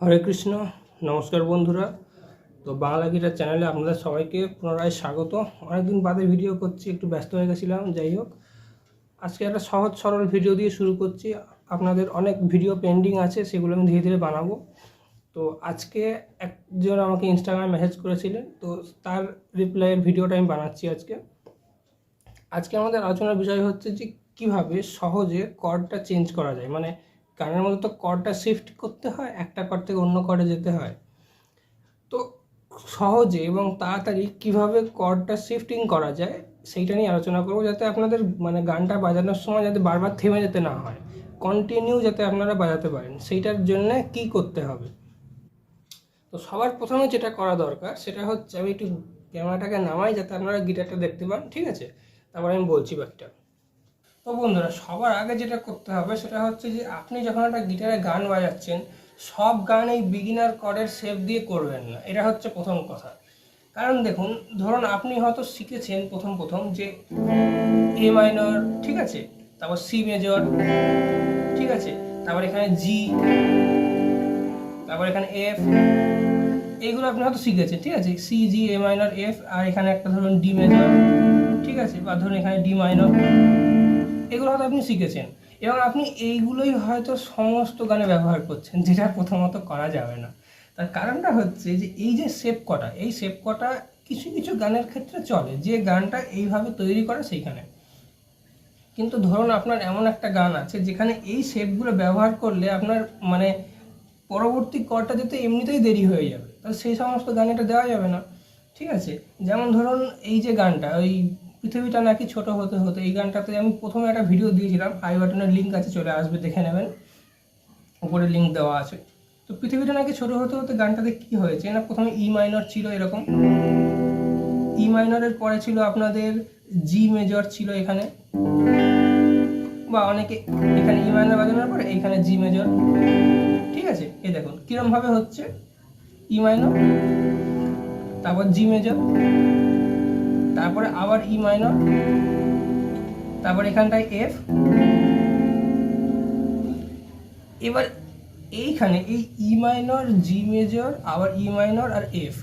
হরে কৃষ্ণ, নমস্কার বন্ধুরা। তো বাংলা গিটার চ্যানেলে আপনাদের সবাইকে পুনরায় স্বাগত। অনেকদিন বাদে ভিডিও করছি, একটু ব্যস্ত হয়ে গেছিলাম, যাই হোক। আজকে একটা সহজ সরল ভিডিও দিয়ে শুরু করছি। আপনাদের অনেক ভিডিও পেন্ডিং আছে, সেগুলো আমি ধীরে ধীরে বানাবো। তো আজকে একজন আমাকে ইনস্টাগ্রামে মেসেজ করেছিলেন, তো তার রিপ্লাইয়ের ভিডিওটা আমি বানাচ্ছি আজকে। আজকে আমাদের আলোচনার বিষয় হচ্ছে যে, কীভাবে সহজে কর্ডটা চেঞ্জ করা যায়? মানে গানের মধ্যে তো কর্ডটা শিফট করতে হয়, একটা কর থেকে অন্য কর্ডে যেতে হয়। তো সহজে এবং তাড়াতাড়ি কীভাবে কর্ডটা শিফটিং করা যায়, সেইটা নিয়ে আলোচনা করব যাতে আপনাদের মানে গানটা বাজানোর সময় যাতে বারবার থেমে যেতে না হয় কন্টিনিউ যাতে আপনারা বাজাতে পারেন, সেইটার জন্য কি করতে হবে? তো সবার প্রথমে যেটা করা দরকার, সেটা হচ্ছে আমি একটু ক্যামেরাটাকে নামাই যাতে আপনারা গিটারটা দেখতে পান, ঠিক আছে? তারপর আমি বলছি বাকিটা। তো বন্ধুরা, সবার আগে যেটা করতে হবে সেটা হচ্ছে যে আপনি যখন একটা গিটারে গান বাজাচ্ছেন, সব গান এই বিগিনার কর্ডের শেপ দিয়ে করবেন না। এটা হচ্ছে প্রথম কথা। কারণ দেখুন, ধরুন আপনি হয়তো শিখেছেন প্রথম প্রথম যে এ মাইনর ঠিক আছে? তারপর সি মেজর ঠিক আছে? তারপর এখানে জি তারপর এখানে এফ এইগুলো আপনি হয়তো শিখেছেন, ঠিক আছে? C G A minor F আর এখানে একটা ধরুন ডি মেজর ঠিক আছে? বা ধরুন এখানে ডি মাইনর এগুলো হয়তো আপনি শিখেছেন। এবং আপনি এইগুলোই হয়তো সমস্ত গানে ব্যবহার করছেন, যেটা প্রথমত করা যাবে না। তার কারণটা হচ্ছে যে এই যে শেপ কটা, এই শেপ কটা কিছু কিছু গানের ক্ষেত্রে চলে, যে গানটা এইভাবে তৈরি করে সেইখানে। কিন্তু ধরুন আপনার এমন একটা গান আছে, যেখানে এই শেপগুলো ব্যবহার করলে আপনার মানে পরবর্তী কর্ডটা যেতে এমনিতেই দেরি হয়ে যাবে। তাহলে সেই সমস্ত গান এটা দেওয়া যাবে না। ঠিক আছে? যেমন ধরুন এই যে গানটা, ওই পৃথিবীটা নাকি ছোট হতে হতে এই গানটাতে আমি প্রথমে একটা ভিডিও দিয়েছিলাম আই বাটনের লিঙ্ক আছে, চলে আসবে, দেখে নেবেন। উপরে লিঙ্ক দেওয়া আছে। তো পৃথিবীটা নাকি ছোট হতে হতে গানটাতে কি হয়েছে? না, প্রথমে ই মাইনর ছিল এরকম। ই মাইনরের পরে ছিল আপনাদের জি মেজর ছিল এখানে। বা অনেকে এখানে ই মাইনর বাজানোর পরে এখানে জি মেজর ঠিক আছে? এ দেখুন কিরম ভাবে হচ্ছে? ই মাইনর তারপর জি মেজর তারপরে আবার ই মাইনর তারপর এখানটায় এফ এবার এইখানে এই ই মাইনর জি মেজর আবার ই মাইনর আর এফ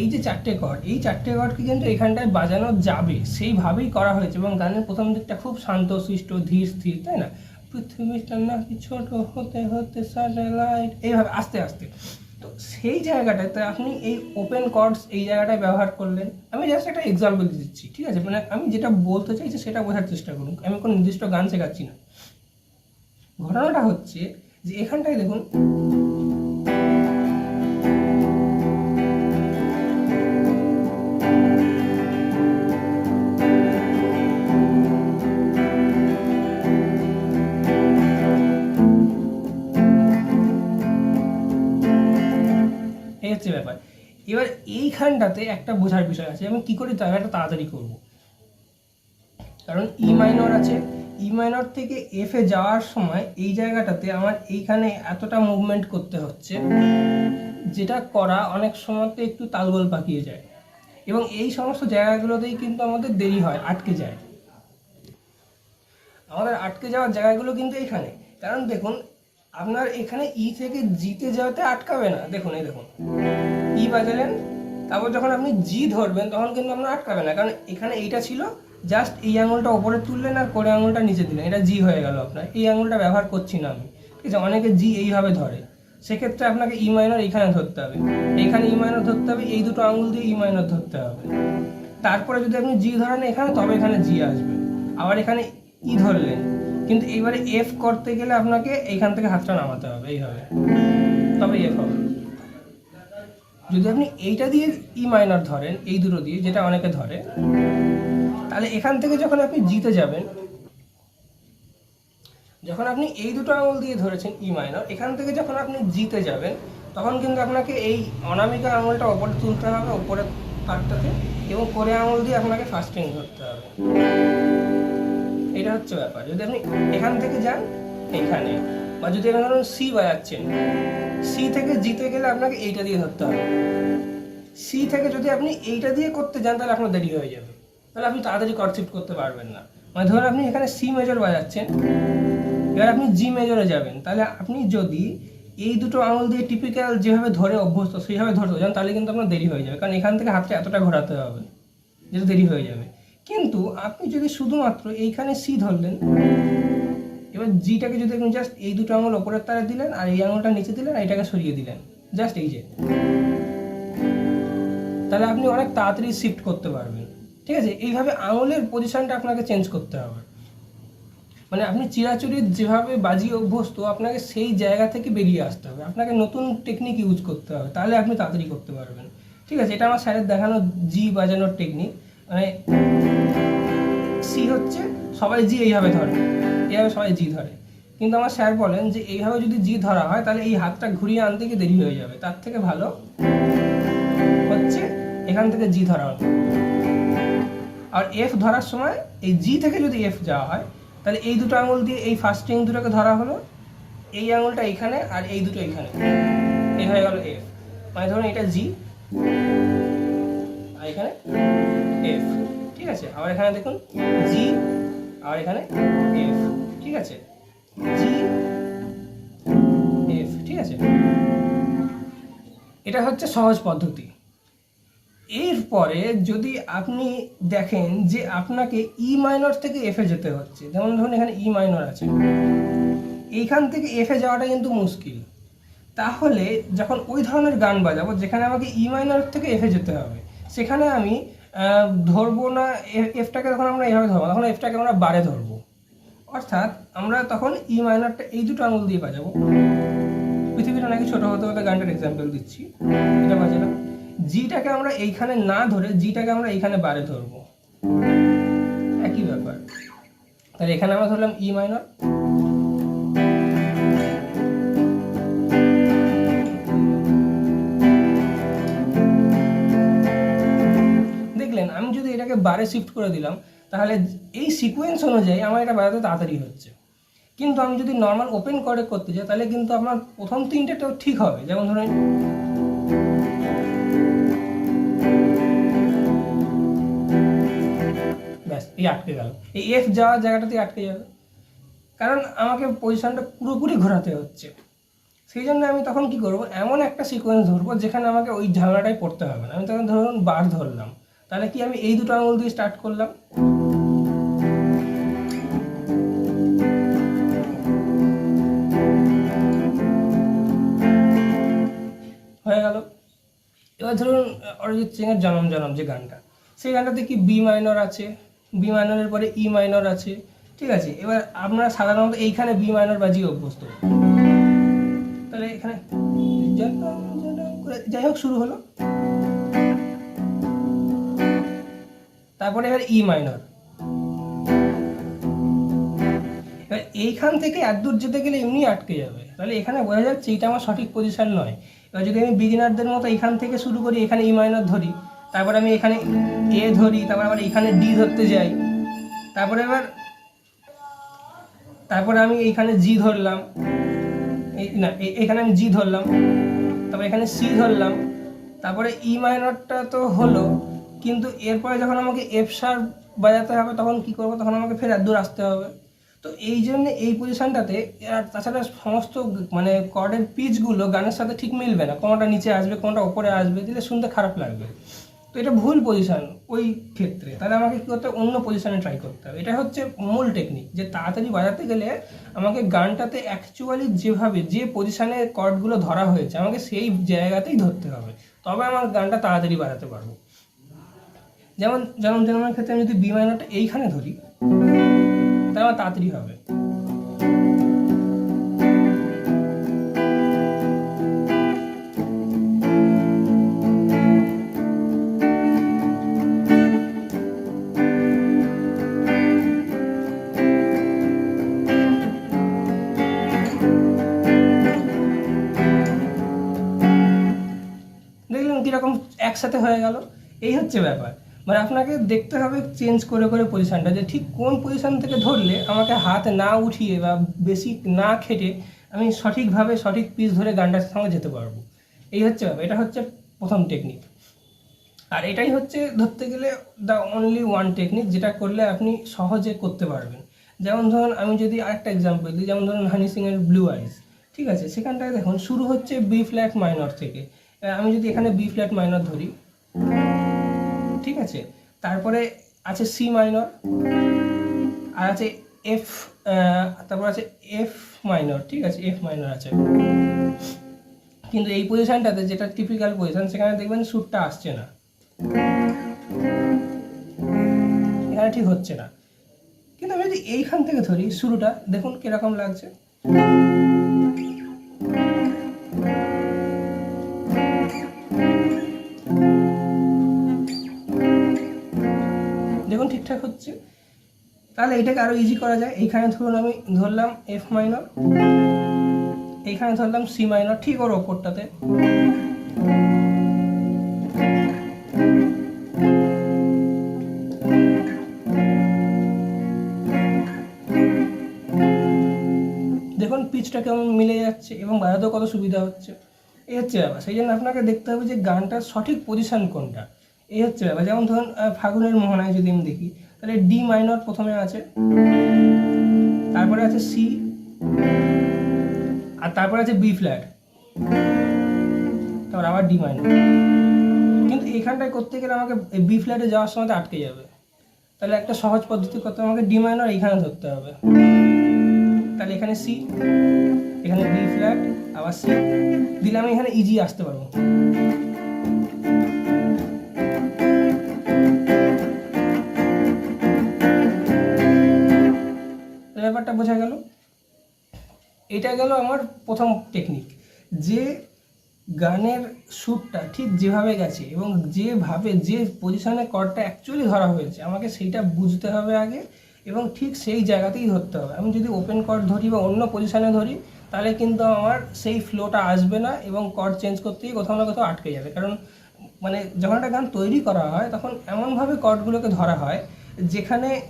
এই যে চারটে কর্ড এই চারটে কর্ডকে কিন্তু এখানটায় বাজানো যাবে, সেইভাবেই করা হয়েছে এবং গানের প্রথম দিকটা খুব শান্ত শিষ্ট ধীর, স্থির, তাই না? পৃথিবীটা নাকি ছোট হতে হতে স্যাটেলাইট এইভাবে, আস্তে আস্তে। তো সেই জায়গাটাতে আপনি এই ওপেন কর্ডস এই জায়গাটায় ব্যবহার করলেন। আমি জাস্ট একটা এক্সাম্পল দিচ্ছি, ঠিক আছে? মানে আমি যেটা বলতে চাইছি সেটা বোঝার চেষ্টা করুন। আমি কোনো নির্দিষ্ট গান শেখাচ্ছি না। ঘটনাটা হচ্ছে যে এখানটায় দেখুন এইখানটাতে একটা বোঝার বিষয় আছে আমি কি করে জায়গাটা তাড়াতাড়ি করব? কারণ ই মাইনর আছে। ই মাইনর থেকে এফ এ যাওয়ার সময় এই জায়গাটাতে আমার এইখানে এতটা মুভমেন্ট করতে হচ্ছে যেটা করা অনেক সময়তে একটু তালগোল পাকিয়ে যায়। এবং এই সমস্ত জায়গাগুলোতেই কিন্তু আমাদের দেরি হয়, আটকে যায়। আমাদের আটকে যাওয়ার জায়গাগুলো কিন্তু এখানে কারণ দেখুন, আপনার এখানে ই থেকে জিতে যাওয়াতে আটকাবে না। দেখুন, এই দেখুন। ই বাজালেন তারপর যখন আপনি জি ধরবেন, তখন কিন্তু আপনার আটকাবে না। কারণ এখানে এইটা ছিল জাস্ট এই আঙুলটা ওপরে তুললেন আর করে আঙুলটা নিচে দিলেন। এটা জি হয়ে গেল আপনার। এই আঙুলটা ব্যবহার করছি না আমি। ঠিক আছে? অনেকে জি এইভাবে ধরে। সেক্ষেত্রে আপনাকে ই মাইনর এইখানে ধরতে হবে। এইখানে ই মাইনর ধরতে হবে, এই দুটো আঙুল দিয়ে ই মাইনর ধরতে হবে। তারপরে যদি আপনি জি ধরেন এখানে, তবে এখানে জি আসবে। আবার এখানে ই ধরলেন। কিন্তু এইবারে এফ করতে গেলে আপনাকে এইখান থেকে হাতটা নামাতে হবে, এইভাবে। তবে এফ হবে। যদি আপনি এইটা দিয়ে ই মাইনার ধরেন, এই দুটো দিয়ে, যেটা অনেকে ধরে, তাহলে এখান থেকে যখন আপনি জিতে যাবেন, যখন আপনি এই দুটো আঙুল দিয়ে ধরেছেন ই মাইনর এখান থেকে যখন আপনি জিতে যাবেন, তখন কিন্তু আপনাকে এই অনামিকা আঙুলটা ওপরে তুলতে হবে, ওপরের পাটটাতে, এবং করে আঙুল দিয়ে আপনাকে ফাস্টিং ধরতে হবে। এটা হচ্ছে ব্যাপার। যদি আপনি এখান থেকে যান, এইখানে। বা যদি এখানে ধরুন সি বাজাচ্ছেন সি থেকে জিতে গেলে আপনাকে এইটা দিয়ে ধরতে হবে। সি থেকে যদি আপনি এইটা দিয়ে করতে যান, তাহলে আপনার দেরি হয়ে যাবে। তাহলে আপনি তাড়াতাড়ি শিফট করতে পারবেন না। মানে ধরুন আপনি এখানে সি মেজর বাজাচ্ছেন, এবার আপনি জি মেজরে যাবেন। তাহলে আপনি যদি এই দুটো আঙুল দিয়ে টিপিক্যাল যেভাবে ধরে অভ্যস্ত, সেইভাবে ধরতে যান, তাহলে কিন্তু আপনার দেরি হয়ে যাবে। কারণ এখান থেকে হাতটা এতটা ঘোরাতে হবে, যেটা দেরি হয়ে যাবে। কিন্তু আপনি যদি শুধুমাত্র এইখানে সি ধরলেন এবার জিটাকে যদি আপনি জাস্ট এই দুটো আঙুল ওপরের তারে দিলেন আর এই আঙুলটা নিচে দিলেন আর এটাকে সরিয়ে দিলেন জাস্ট এই যে। তাহলে আপনি অনেক তাড়াতাড়ি শিফট করতে পারবেন, ঠিক আছে? এইভাবে আঙুলের পজিশনটা আপনাকে চেঞ্জ করতে হবে। মানে আপনি চিরাচরিত যেভাবে বাজি অভ্যস্ত, আপনাকে সেই জায়গা থেকে বেরিয়ে আসতে হবে। আপনাকে নতুন টেকনিক ইউজ করতে হবে, তাহলে আপনি তাড়াতাড়ি করতে পারবেন। ঠিক আছে? এটা আমার স্যারের দেখানো জি বাজানোর টেকনিক মানে সি হচ্ছে সবাই জি এইভাবে ধরে, এইভাবে সবাই জি ধরে। কিন্তু আমার স্যার বলেন যে এইভাবে যদি জি ধরা হয়, তাহলে এই হাতটা ঘুরিয়ে আনতে গিয়ে দেরি হয়ে যাবে। তার থেকে ভালো হচ্ছে এখান থেকে জি ধরা হলো আর এফ ধরার সময় এই জি থেকে যদি এফ যাওয়া হয়, তাহলে এই দুটো আঙুল দিয়ে এই ফার্স্ট স্ট্রিং দুটোকে ধরা হলো, এই আঙুলটা এখানে আর এই দুটো এখানে। এই হয়ে গেল এফ মানে ধরুন এটা জি আর এখানে এফ আছে? আবার এখানে দেখুন জি আর এখানে এফ ঠিক আছে? জি এফ ঠিক আছে? এটা হচ্ছে সহজ পদ্ধতি। এরপরে যদি আপনি দেখেন যে আপনাকে ই মাইনর থেকে এফে যেতে হচ্ছে, যেমন ধরুন এখানে ই মাইনর আছে। এইখান থেকে এফে যাওয়াটা কিন্তু মুশকিল। তাহলে যখন ওই ধরনের গান বাজাবো, যেখানে আমাকে ই মাইনর থেকে এফে যেতে হবে, সেখানে আমি ধরবো না এফটাকে তখন আমরা এভাবে ধরবো তখন এফটাকে আমরা বারে ধরবো। অর্থাৎ আমরা তখন ই মাইনারটা এই দুটো আঙুল দিয়ে বাজাবো। পৃথিবীটা নাকি ছোট হতে হতে গানটার এক্সাম্পল দিচ্ছি। এটা বাজালাম। জিটাকে আমরা এইখানে না ধরে জিটাকে আমরা এইখানে বারে ধরবো। একই ব্যাপার। তাহলে এখানে আমরা ধরলাম ই মাইনর এটাকে বারে শিফট করে দিলাম, তাহলে এই সিকোয়েন্স অনুযায়ী আমার এটা বাজাতে তাড়াতাড়ি হচ্ছে। কিন্তু আমি যদি নর্মাল ওপেন করে করতে চাই তাহলে কিন্তু আমার প্রথম তিনটেটাও ঠিক হবে। যেমন ধরুন, ব্যাস, এই আটকে গেল। এই এফ যাওয়ার জায়গাটাতেই আটকে যাবে। কারণ আমাকে পজিশনটা পুরোপুরি ঘোরাতে হচ্ছে। সেই জন্য আমি তখন কি করব, এমন একটা সিকোয়েন্স ধরবো, যেখানে আমাকে ওই ঝামেলাটাই পড়তে হবে না। আমি তখন ধরুন বার ধরলাম। তাহলে কি আমি এই দুটো আঙুল দিয়ে স্টার্ট করলাম? হয়ে গেল। এবার ধরুন অরিজিৎ সিং এর জনম জনম যে গানটা। সেই গানটাতে কি বি মাইনর আছে? বি মাইনরের পরে ই মাইনর আছে। ঠিক আছে, এবার আপনারা সাধারণত এইখানে বি মাইনর বাজিয়ে অভ্যস্ত। তাহলে এখানে যাই হোক, শুরু হলো। তারপরে এবার ই মাইনর এবার এইখান থেকে এত দূর যেতে গেলে এমনি আটকে যাবে। তাহলে এখানে বোঝা যাচ্ছে এটা আমার সঠিক পজিশন নয়। এবার যদি আমি বিগিনারদের মতো এখান থেকে শুরু করি, এখানে ই মাইনর ধরি, তারপর আমি এখানে এ ধরি, তারপর আবার এখানে ডি ধরতে যাই, তারপরে এবার, তারপরে আমি এইখানে জি ধরলাম না এখানে আমি জি ধরলাম, তারপরে এখানে সি ধরলাম, তারপরে ই মাইনরটা তো হলো কিন্তু এরপরে যখন আমাকে এফ বাজাতে হবে, তখন কি করব? তখন আমাকে ফের দূর আসতে হবে। তো এই জন্য এই পজিশনটাতে আর তাছাড়া সমস্ত মানে কর্ডের পিচগুলো গানের সাথে ঠিক মিলবে না। কোনোটা নিচে আসবে, কোনোটা ওপরে আসবে, দিলে শুনতে খারাপ লাগবে। তো এটা ভুল পজিশন ওই ক্ষেত্রে। তাহলে আমাকে কী করতে অন্য পজিশনে ট্রাই করতে হবে। এটা হচ্ছে মূল টেকনিক যে তাড়াতাড়ি বাজাতে গেলে আমাকে গানটাতে অ্যাকচুয়ালি যেভাবে, যে পজিশানে কর্ডগুলো ধরা হয়েছে, আমাকে সেই জায়গাতেই ধরতে হবে। তবে আমার গানটা তাড়াতাড়ি বাজাতে পারব। যেমন যেমন যেমন ক্ষেত্রে আমি যদি বি মাইনারটা এইখানে ধরি, তাহলে আমার তাড়াতাড়ি হবে। দেখলেন কীরকম একসাথে হয়ে গেল। এই হচ্ছে ব্যাপার। মানে আপনাকে দেখতে হবে চেঞ্জ করে করে পজিশনটা যে ঠিক কোন পজিশন থেকে ধরলে আমাকে হাত না উঠিয়ে বা বেশি না খেটে আমি সঠিকভাবে সঠিক পিস ধরে গানটার সঙ্গে যেতে পারব। এই হচ্ছে ব্যাপার, এটা হচ্ছে প্রথম টেকনিক আর এটাই হচ্ছে ধরতে গেলে দ্য অনলি ওয়ান টেকনিক যেটা করলে আপনি সহজে করতে পারবেন। যেমন ধরুন আমি যদি আরেকটা এক্সাম্পল দিই, যেমন ধরুন হানি সিংয়ের ব্লু আইস ঠিক আছে? সেখানটায় দেখুন, শুরু হচ্ছে বি ফ্ল্যাট মাইনর থেকে। আমি যদি এখানে বি ফ্ল্যাট মাইনর ধরি ঠিক আছে? তারপরে আছে সি মাইনর আর আছে এফ তারপর আছে এফ মাইনর ঠিক আছে? এফ মাইনর আছে। কিন্তু এই পজিশনটাতে যেটা টিপিক্যাল পজিশন সেখানে দেখবেন সুরটা আসছে না। এখানে ঠিক হচ্ছে না। কিন্তু আমি যদি এইখান থেকে ধরি, শুরুটা, দেখুন কীরকম লাগছে। দেখুন ঠিকঠাক হচ্ছে। তাহলে এটাকে আরও ইজি করা যায়। এইখানে ধরুন আমি ধরলাম এফ মাইনর এইখানে ধরলাম সি মাইনর ঠিক ওর ওপরটাতে। দেখুন পিচটা কেমন মিলে যাচ্ছে এবং বাজাতেও কত সুবিধা হচ্ছে। এই হচ্ছে ব্যাপার। সেই জন্য আপনাকে দেখতে হবে যে গানটার সঠিক পজিশন কোনটা। এই হচ্ছে ব্যাপার। যেমন ধরুন ফাগুনের মোহনায় যদি আমি দেখি, তাহলে ডি মাইনর প্রথমে আছে, তারপরে আছে সি, আর তারপরে আছে বি ফ্ল্যাট। তারপর আবার ডি মাইনর। কিন্তু এখানটায় করতে গেলে আমাকে বি ফ্ল্যাটে যাওয়ার সময় আটকে যাবে। তাহলে একটা সহজ পদ্ধতি করতে আমাকে ডি মাইনর এইখানে ধরতে হবে। তাহলে এখানে সি, এখানে বি ফ্ল্যাট, আবার সি। দিলে আমি এখানে ইজি আসতে পারব। ব্যাপারটা বোঝা গেল। এটা গেল আমার প্রথম টেকনিক যে গানের সুরটা ঠিক যেভাবে গেছে এবং যেভাবে যে পজিশনে কর্ডটা অ্যাকচুয়ালি ধরা হয়েছে, আমাকে সেইটা বুঝতে হবে আগে এবং ঠিক সেই জায়গাতেই ধরতে হবে। আমি যদি ওপেন কর্ড ধরি বা অন্য পজিশনে ধরি, তাহলে কিন্তু আমার সেই ফ্লোটা আসবে না এবং কর্ড চেঞ্জ করতে গিয়ে কোথাও না কোথাও আটকে যাবে। কারণ মানে যখন একটা গান তৈরি করা হয়, তখন এমনভাবে কর্ডগুলোকে ধরা হয় যেখানে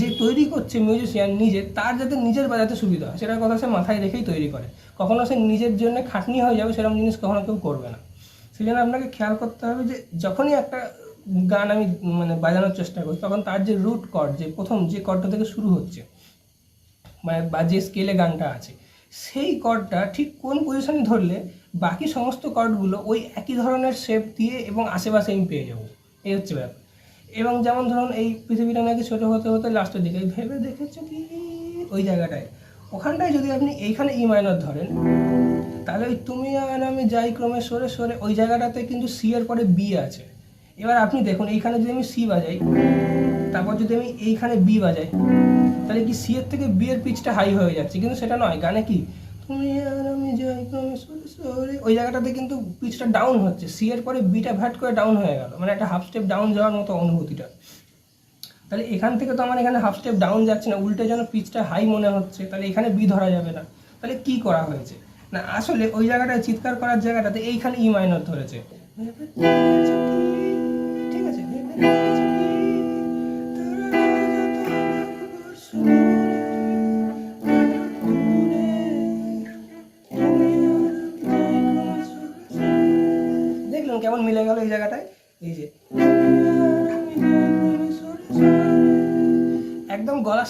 যে তৈরি করছে মিউজিশিয়ান নিজে, তার যাতে নিজের বাজাতে সুবিধা হয়, সেটার কথা সে মাথায় রেখেই তৈরি করে। কখনো সে নিজের জন্য খাটনি হয়ে যাবে, সেরকম জিনিস কখনো কেউ করবে না। সেই জন্য আপনাকে খেয়াল করতে হবে যে, যখনই একটা গান আমি মানে বাজানোর চেষ্টা করি, তখন তার যে রুট কর্ড যে প্রথম যে কর্ডটা থেকে শুরু হচ্ছে মানে বা যে স্কেলে গানটা আছে, সেই কর্ডটা ঠিক কোন পজিশনে ধরলে বাকি সমস্ত কর্ডগুলো ওই একই ধরনের শেপ দিয়ে এবং আশেপাশে আমি পেয়ে যাব। এই হচ্ছে ব্যাপার। এবং যেমন ধরুন এই পৃথিবীটা নাকি ছোটো হতে হতে লাস্টের দিকে, ভেবে দেখেছ কি? ওই জায়গাটায়। ওখানটায় যদি আপনি এইখানে ই মাইনর ধরেন, তাহলে ওই তুমি আর আমি যাই ক্রমে সরে সরে ওই জায়গাটাতে কিন্তু সি এর পরে বি আছে। এবার আপনি দেখুন, এইখানে যদি আমি সি বাজাই, তারপর যদি আমি এইখানে বি বাজাই, তাহলে কি সি এর থেকে বি এর পিচটা হাই হয়ে যাচ্ছে? কিন্তু সেটা নয়, গানে কি? তুমি আর আমি যাই ক্রমে সরে ওই জায়গাটাতে কিন্তু পিচটা ডাউন হচ্ছে। সি এর পরে বিটা ভ্যাট করে ডাউন হয়ে গেল। মানে একটা হাফ স্টেপ ডাউন যাওয়ার মতো অনুভূতিটা। তাহলে এখান থেকে তো আমার এখানে হাফ স্টেপ ডাউন যাচ্ছে না, উল্টে যেন পিচটা হাই মনে হচ্ছে, তাহলে এখানে বি ধরা যাবে না। তাহলে কি করা হয়েছে? না, আসলে ওই জায়গাটায় চিৎকার করার জায়গাটাতে এইখানে ই মাইনর ধরেছে। ঠিক আছে?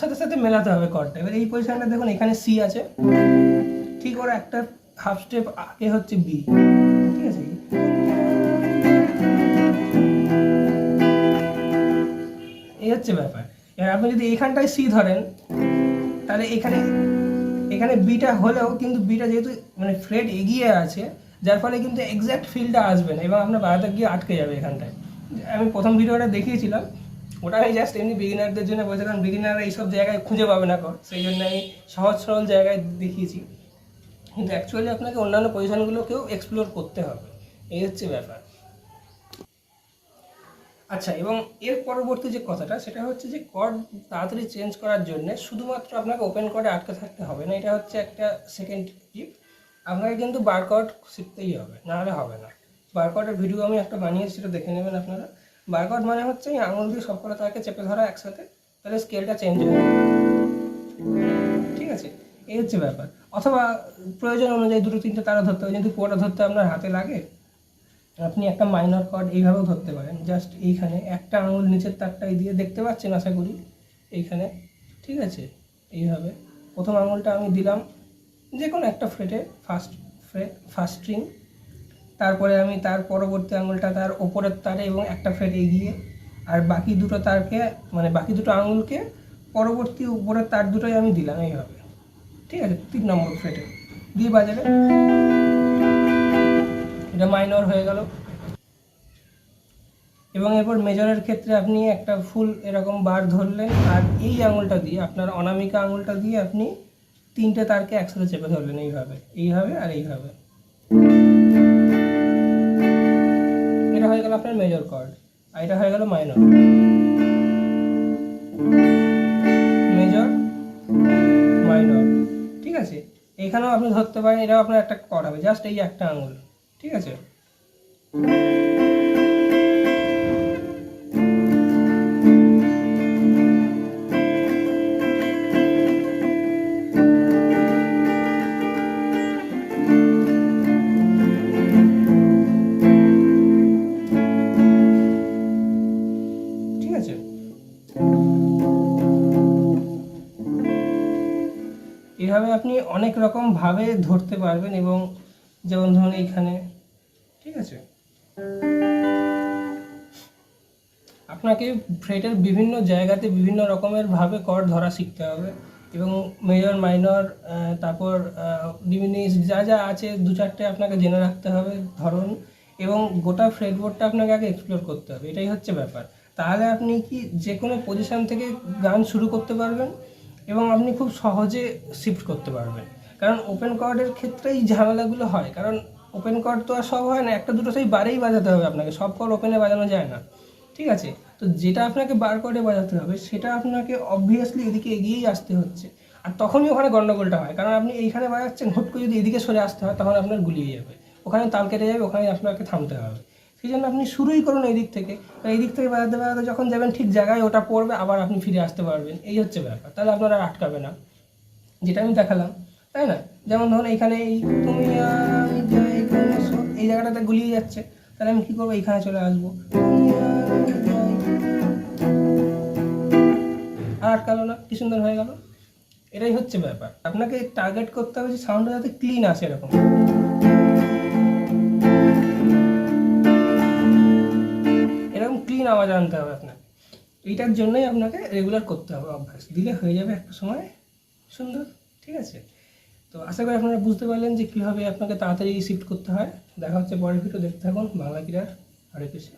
সাথে সাথে মেলাতে হবে কর্ডটা এবার এই পজিশনটা দেখুন, এখানে সি আছে। ঠিক ওর একটা হাফ স্টেপ আগে হচ্ছে বি ঠিক আছে? এই হচ্ছে ব্যাপার। এবার আপনি যদি এখানটায় সি ধরেন, তাহলে এখানে এখানে বিটা হলেও কিন্তু বিটা যেহেতু মানে ফ্রেড এগিয়ে আছে, যার ফলে কিন্তু এক্স্যাক্ট ফিলটা আসবে না, এবং আপনার বাজাতে গিয়ে আটকে যাবে এখানটায়। আমি প্রথম ভিডিওটা দেখিয়েছিলাম। ওটা আমি জাস্ট এমনি বিগিনারদের জন্য বলছিলাম বিগিনাররা এইসব জায়গায় খুঁজে পাবে না কর সেই জন্য আমি সহজ সরল জায়গায় দেখিয়েছি। কিন্তু অ্যাকচুয়ালি আপনাকে অন্যান্য পজিশনগুলোকেও এক্সপ্লোর করতে হবে। এই হচ্ছে ব্যাপার। আচ্ছা এবং এর পরবর্তী যে কথাটা, সেটা হচ্ছে যে কর্ড তাড়াতাড়ি চেঞ্জ করার জন্য শুধুমাত্র আপনাকে ওপেন কর্ডে আটকে থাকতে হবে না, এটা হচ্ছে একটা সেকেন্ড টিপ আপনাকে কিন্তু বার কর্ড শিখতেই হবে, নাহলে হবে না। বার কর্ডের ভিডিও আমি একটা বানিয়েছি, সেটা দেখে নেবেন আপনারা। বার মানে হচ্ছে এই আঙুল দিয়ে সবকটা তাকে চেপে ধরা একসাথে, তাহলে স্কেলটা চেঞ্জ হয়ে ঠিক আছে? এই হচ্ছে ব্যাপার। অথবা প্রয়োজন অনুযায়ী দুটো তিনটে তারা ধরতে হবে যদি পুরোটা ধরতে আপনার হাতে লাগে, আপনি একটা মাইনর কর্ড এইভাবেও ধরতে পারেন। জাস্ট এইখানে একটা আঙুল নিচের তারটাই দিয়ে দেখতে পাচ্ছেন, আশা করি, এইখানে। ঠিক আছে? এইভাবে। প্রথম আঙুলটা আমি দিলাম যে কোনো একটা ফ্রেটে ফার্স্ট ফ্রেট ফার্স্ট স্ট্রিং তারপরে আমি তার পরবর্তী আঙুলটা তার ওপরের তারে এবং একটা ফ্রেট এগিয়ে আর বাকি দুটো তারকে মানে বাকি দুটো আঙুলকে পরবর্তী উপরের তার দুটোই আমি দিলাম এইভাবে। ঠিক আছে, তিন নম্বর ফ্রেটে দিয়ে বাজারে এটা মাইনর হয়ে গেল। এবং এরপর মেজরের ক্ষেত্রে আপনি একটা ফুল এরকম বার ধরলেন আর এই আঙুলটা দিয়ে, আপনার অনামিকা আঙুলটা দিয়ে আপনি তিনটে তারকে একসাথে চেপে ধরলেন এইভাবে এইভাবে আর এইভাবে। হয়ে গেল আপনার মেজর কর্ড আর এটা হয়ে গেল মাইনর মেজর মাইনর ঠিক আছে? এখানেও আপনি ধরতে পারেন, এটাও আপনার একটা কর্ড হবে জাস্ট এই একটা আঙুল। ঠিক আছে? আপনি অনেক রকম ভাবে ধরতে পারবেন এবং যেমন ধরুন এইখানে, ঠিক আছে? আপনাকে ফ্রেটের বিভিন্ন জায়গাতে বিভিন্ন রকমের ভাবে কর ধরা শিখতে হবে এবং মেজর মাইনর তারপর ডিমিনিস যা যা আছে দু চারটে আপনাকে জেনে রাখতে হবে ধরন এবং গোটা ফ্রেডবোর্ডটা আপনাকে আগে এক্সপ্লোর করতে হবে, এটাই হচ্ছে ব্যাপার। তাহলে আপনি কি যে কোনো পজিশন থেকে গান শুরু করতে পারবেন? এবং আপনি খুব সহজে শিফট করতে পারবেন। কারণ ওপেন কর্ডের ক্ষেত্রে এই ঝামেলাগুলো হয়। কারণ ওপেন কর্ড তো আর সব হয় না, একটা দুটো সেই বারেই বাজাতে হবে আপনাকে। সব কর্ড ওপেনে বাজানো যায় না। ঠিক আছে? তো যেটা আপনাকে বার করে বাজাতে হবে, সেটা আপনাকে অবভিয়াসলি এদিকে এগিয়েই আসতে হচ্ছে। আর তখনই ওখানে গন্ডগোলটা হয়। কারণ আপনি এইখানে বাজাচ্ছেন, হুট করে যদি এদিকে সরে আসতে হয়, তখন আপনার গুলিয়ে যাবে। ওখানে তাল কেটে যাবে, ওখানে আপনাকে থামতে হবে। সেই জন্য আপনি শুরুই করুন এই দিক থেকে। এই দিক থেকে বাজাতে বাজাতে যখন যাবেন ঠিক জায়গায় ওটা পড়বে, আবার আপনি ফিরে আসতে পারবেন। এই হচ্ছে ব্যাপার। তাহলে আপনারা আটকাবে না। যেটা আমি দেখালাম, তাই না? যেমন ধরুন এইখানে এই তুমি এই জায়গাটাতে গুলিয়ে যাচ্ছে। তাহলে আমি কী করব? এইখানে চলে আসব। আর আটকালো না। কি সুন্দর হয়ে গেল। এটাই হচ্ছে ব্যাপার। আপনাকে টার্গেট করতে হবে যে সাউন্ডটা যাতে ক্লিন আসে এরকম। ক্লিন আওয়াজ আনতে হবে আপনাকে এইটার জন্যই আপনাকে রেগুলার করতে হবে অভ্যাস। দিলে হয়ে যাবে একটা সময় সুন্দর, ঠিক আছে? তো আশা করি আপনারা বুঝতে পারলেন যে কীভাবে আপনাকে তাড়াতাড়ি শিফট করতে হয়। দেখা হচ্ছে পরের ভিডিও দেখতে থাকুন। বাংলা কিরার হরে কৃষ্ণ।